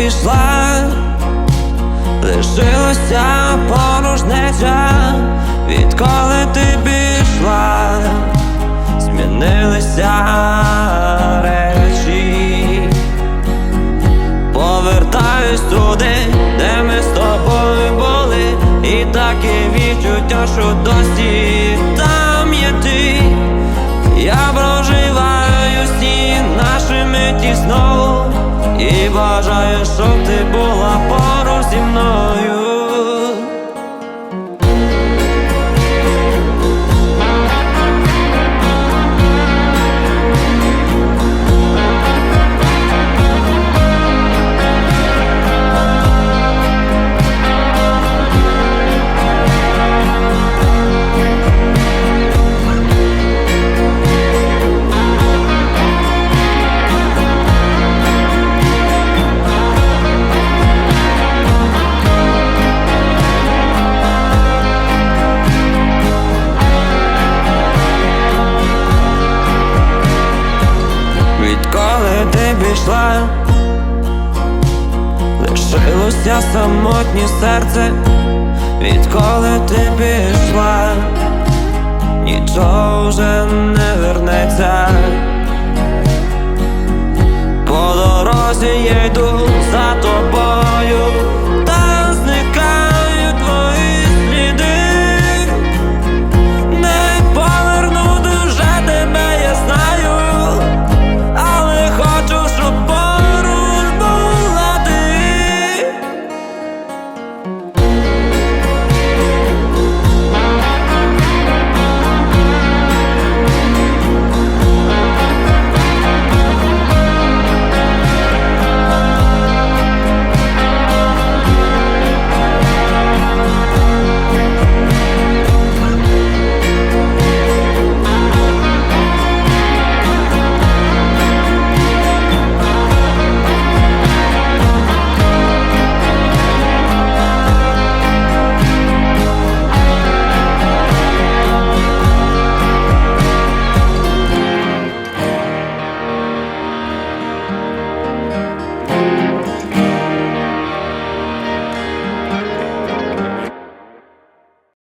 пішла, лишилася порожнеча, відколи ти пішла, змінилися речі, повертаюсь туди, де ми з тобою були, і таке відчуття, що досі там є ти. Я пішла, лишилося самотнє серце, відколи ти пішла, нічого вже не вернеться. По дорозі я йду.